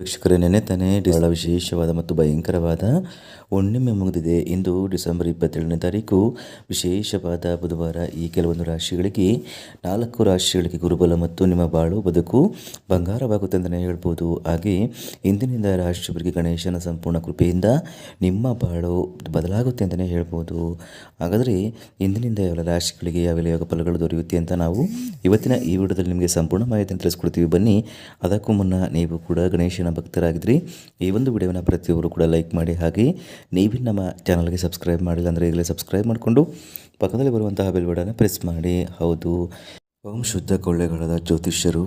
ವೀಕ್ಷಕರೇ ನೆನೆ ತಾನೇ ಬಹಳ ವಿಶೇಷವಾದ ಮತ್ತು ಭಯಂಕರವಾದ ಹುಣ್ಣಿಮೆ ಮುಗಿದಿದೆ. ಇಂದು ಡಿಸೆಂಬರ್ ಇಪ್ಪತ್ತೇಳನೇ ತಾರೀಕು. ವಿಶೇಷವಾದ ಬುಧವಾರ ಈ ಕೆಲವೊಂದು ರಾಶಿಗಳಿಗೆ, ನಾಲ್ಕು ರಾಶಿಗಳಿಗೆ ಗುರುಬಲ ಮತ್ತು ನಿಮ್ಮ ಬಾಳು ಬದುಕು ಬಂಗಾರವಾಗುತ್ತೆ ಅಂತಲೇ ಹೇಳ್ಬೋದು. ಹಾಗೆ ಇಂದಿನಿಂದ ರಾಶಿಯವರಿಗೆ ಗಣೇಶನ ಸಂಪೂರ್ಣ ಕೃಪೆಯಿಂದ ನಿಮ್ಮ ಬಾಳು ಬದಲಾಗುತ್ತೆ ಅಂತಲೇ ಹೇಳ್ಬೋದು. ಹಾಗಾದರೆ ಇಂದಿನಿಂದ ಎಲ್ಲ ರಾಶಿಗಳಿಗೆ ಯಾವೆಲ್ಲ ಯೋಗ ಫಲಗಳು ದೊರೆಯುತ್ತೆ ಅಂತ ನಾವು ಇವತ್ತಿನ ಈ ವಿಡಿಯೋದಲ್ಲಿ ನಿಮಗೆ ಸಂಪೂರ್ಣ ಮಾಹಿತಿಯನ್ನು ತಿಳಿಸ್ಕೊಡ್ತೀವಿ. ಬನ್ನಿ, ಅದಕ್ಕೂ ಮುನ್ನ ನೀವು ಕೂಡ ಗಣೇಶನ ಭಕ್ತರಾಗಿದ್ರಿ, ಈ ಒಂದು ವಿಡಿಯೋನ ಪ್ರತಿಯೊಬ್ಬರು ಕೂಡ ಲೈಕ್ ಮಾಡಿ ಹಾಗೆ ನೀವು ನಮ್ಮ ಚಾನಲ್ಗೆ ಸಬ್ಸ್ಕ್ರೈಬ್ ಮಾಡಿಲ್ಲ ಅಂದರೆ ಈಗಲೇ ಸಬ್ಸ್ಕ್ರೈಬ್ ಮಾಡಿಕೊಂಡು ಪಕ್ಕದಲ್ಲಿ ಬರುವಂತಹ ಬೆಲ್ ಬಟನ್ನ ಪ್ರೆಸ್ ಮಾಡಿ. ಹೌದು. ಓಂ ಶುದ್ಧ ಕೊಳ್ಳೆಗಳದ ಜ್ಯೋತಿಷ್ಯರು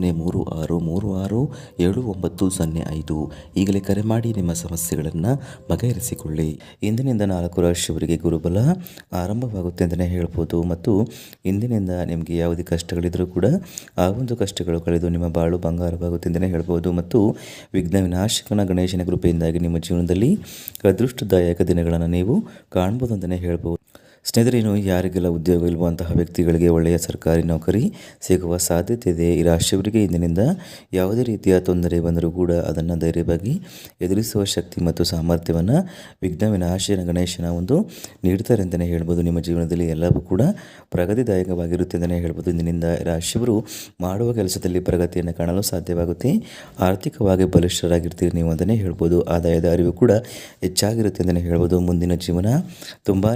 ಮೂರು ಆರು ಮೂರು ಆರು ಏಳು ಒಂಬತ್ತು ಸೊನ್ನೆ ಐದು. ಈಗಲೇ ಕರೆ ಮಾಡಿ ನಿಮ್ಮ ಸಮಸ್ಯೆಗಳನ್ನು ಬಗೆಹರಿಸಿಕೊಳ್ಳಿ. ಇಂದಿನಿಂದ ನಾಲ್ಕು ರಾಶಿಯವರಿಗೆ ಗುರುಬಲ ಆರಂಭವಾಗುತ್ತೆ ಅಂತಲೇ ಹೇಳ್ಬೋದು. ಮತ್ತು ಇಂದಿನಿಂದ ನಿಮಗೆ ಯಾವುದೇ ಕಷ್ಟಗಳಿದ್ದರೂ ಕೂಡ ಆ ಒಂದು ಕಷ್ಟಗಳು ಕಳೆದು ನಿಮ್ಮ ಬಾಳು ಬಂಗಾರವಾಗುತ್ತೆ ಅಂತಲೇ ಹೇಳ್ಬೋದು. ಮತ್ತು ವಿಘ್ನ ವಿನಾಶಕನ ಗಣೇಶನ ಕೃಪೆಯಿಂದಾಗಿ ನಿಮ್ಮ ಜೀವನದಲ್ಲಿ ಅದೃಷ್ಟದಾಯಕ ದಿನಗಳನ್ನು ನೀವು ಕಾಣ್ಬೋದು ಅಂತಲೇ ಹೇಳ್ಬೋದು. ಸ್ನೇಹಿತರೇನು ಯಾರಿಗೆಲ್ಲ ಉದ್ಯೋಗ ಇಲ್ಲವಂತಹ ವ್ಯಕ್ತಿಗಳಿಗೆ ಒಳ್ಳೆಯ ಸರ್ಕಾರಿ ನೌಕರಿ ಸಿಗುವ ಸಾಧ್ಯತೆ ಇದೆ, ಈ ರಾಶಿಯವರಿಗೆ ಇಂದಿನಿಂದ ಯಾವುದೇ ರೀತಿಯ ತೊಂದರೆ ಬಂದರೂ ಕೂಡ ಅದನ್ನು ಧೈರ್ಯವಾಗಿ ಎದುರಿಸುವ ಶಕ್ತಿ ಮತ್ತು ಸಾಮರ್ಥ್ಯವನ್ನು ವಿಘ್ನ ವಿನಾಶನ ಗಣೇಶನ ಒಂದು ನೀಡ್ತಾರೆ ಅಂತಲೇ ಹೇಳ್ಬೋದು. ನಿಮ್ಮ ಜೀವನದಲ್ಲಿ ಎಲ್ಲವೂ ಕೂಡ ಪ್ರಗತಿದಾಯಕವಾಗಿರುತ್ತೆ ಅಂತಲೇ ಹೇಳ್ಬೋದು. ಇಂದಿನಿಂದ ರಾಶಿಯವರು ಮಾಡುವ ಕೆಲಸದಲ್ಲಿ ಪ್ರಗತಿಯನ್ನು ಕಾಣಲು ಸಾಧ್ಯವಾಗುತ್ತೆ. ಆರ್ಥಿಕವಾಗಿ ಬಲಿಷ್ಠರಾಗಿರ್ತೀರಿ ನೀವು ಅಂತಲೇ ಹೇಳ್ಬೋದು. ಆದಾಯದ ಅರಿವು ಕೂಡ ಹೆಚ್ಚಾಗಿರುತ್ತೆ ಅಂತಲೇ ಹೇಳ್ಬೋದು. ಮುಂದಿನ ಜೀವನ ತುಂಬಾ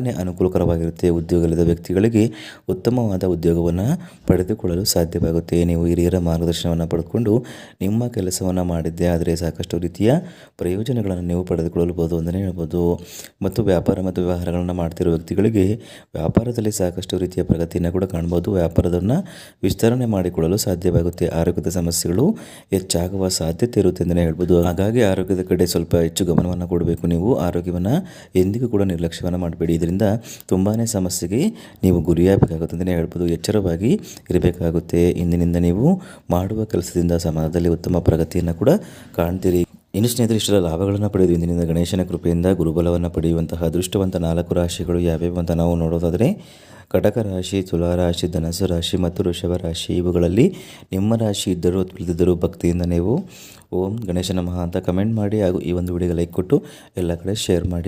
ಅನುಕೂಲಕರವಾಗಿರುತ್ತೆ ಉದ್ಯೋಗಲಿದ ವ್ಯಕ್ತಿಗಳಿಗೆ ಉತ್ತಮವಾದ ಉದ್ಯೋಗವನ್ನು ಪಡೆದುಕೊಳ್ಳಲು ಸಾಧ್ಯವಾಗುತ್ತೆ. ನೀವು ಹಿರಿಯರ ಮಾರ್ಗದರ್ಶನವನ್ನು ಪಡೆದುಕೊಂಡು ನಿಮ್ಮ ಕೆಲಸವನ್ನು ಮಾಡಿದ್ದೆ ಆದರೆ ಸಾಕಷ್ಟು ರೀತಿಯ ಪ್ರಯೋಜನಗಳನ್ನು ನೀವು ಪಡೆದುಕೊಳ್ಳಬಹುದು ಅಂತಲೇ ಹೇಳ್ಬೋದು. ಮತ್ತು ವ್ಯಾಪಾರ ಮತ್ತು ವ್ಯವಹಾರಗಳನ್ನು ಮಾಡ್ತಿರೋ ವ್ಯಕ್ತಿಗಳಿಗೆ ವ್ಯಾಪಾರದಲ್ಲಿ ಸಾಕಷ್ಟು ರೀತಿಯ ಪ್ರಗತಿಯನ್ನು ಕೂಡ ಕಾಣ್ಬೋದು. ವ್ಯಾಪಾರದನ್ನು ವಿಸ್ತರಣೆ ಮಾಡಿಕೊಳ್ಳಲು ಸಾಧ್ಯವಾಗುತ್ತೆ. ಆರೋಗ್ಯದ ಸಮಸ್ಯೆಗಳು ಹೆಚ್ಚಾಗುವ ಸಾಧ್ಯತೆ ಇರುತ್ತೆ ಅಂತಲೇ ಹೇಳ್ಬೋದು. ಹಾಗಾಗಿ ಆರೋಗ್ಯದ ಕಡೆ ಸ್ವಲ್ಪ ಹೆಚ್ಚು ಗಮನವನ್ನು ಕೊಡಬೇಕು ನೀವು. ಆರೋಗ್ಯವನ್ನು ಎಂದಿಗೂ ಕೂಡ ನಿರ್ಲಕ್ಷ್ಯವನ್ನು ಮಾಡಬೇಡಿ. ಇದರಿಂದ ತುಂಬಾ ಸಮಸ್ಯೆಗೆ ನೀವು ಗುರಿಯಾಗಬೇಕಾಗುತ್ತೆ ಅಂತಲೇ ಹೇಳ್ಬೋದು. ಎಚ್ಚರವಾಗಿ ಇರಬೇಕಾಗುತ್ತೆ. ಇಂದಿನಿಂದ ನೀವು ಮಾಡುವ ಕೆಲಸದಿಂದ ಸಮಾಜದಲ್ಲಿ ಉತ್ತಮ ಪ್ರಗತಿಯನ್ನು ಕೂಡ ಕಾಣ್ತೀರಿ. ಇನ್ನು ಸ್ನೇಹಿತರೆ ಇಷ್ಟರ ಲಾಭಗಳನ್ನು ಪಡೆದು ಇಂದಿನಿಂದ ಗಣೇಶನ ಕೃಪೆಯಿಂದ ಗುರುಬಲವನ್ನು ಪಡೆಯುವಂತಹ ಅದೃಷ್ಟವಂತ ನಾಲ್ಕು ರಾಶಿಗಳು ಯಾವ್ಯಾವು ಅಂತ ನಾವು ನೋಡೋದಾದರೆ, ಕಟಕ ರಾಶಿ ತುಲಾರಾಶಿ ಧನಸು ರಾಶಿ ಮತ್ತು ವೃಷಭ ರಾಶಿ, ಇವುಗಳಲ್ಲಿ ನಿಮ್ಮ ರಾಶಿ ಇದ್ದರೂ ತಿಳಿದಿದ್ದರೂ ಭಕ್ತಿಯಿಂದ ನೀವು ಓಂ ಗಣೇಶ ನಮಃ ಅಂತ ಕಮೆಂಟ್ ಮಾಡಿ ಹಾಗೂ ಈ ಒಂದು ವಿಡಿಯೋಗೆ ಲೈಕ್ ಕೊಟ್ಟು ಎಲ್ಲ ಕಡೆ ಶೇರ್ ಮಾಡಿ.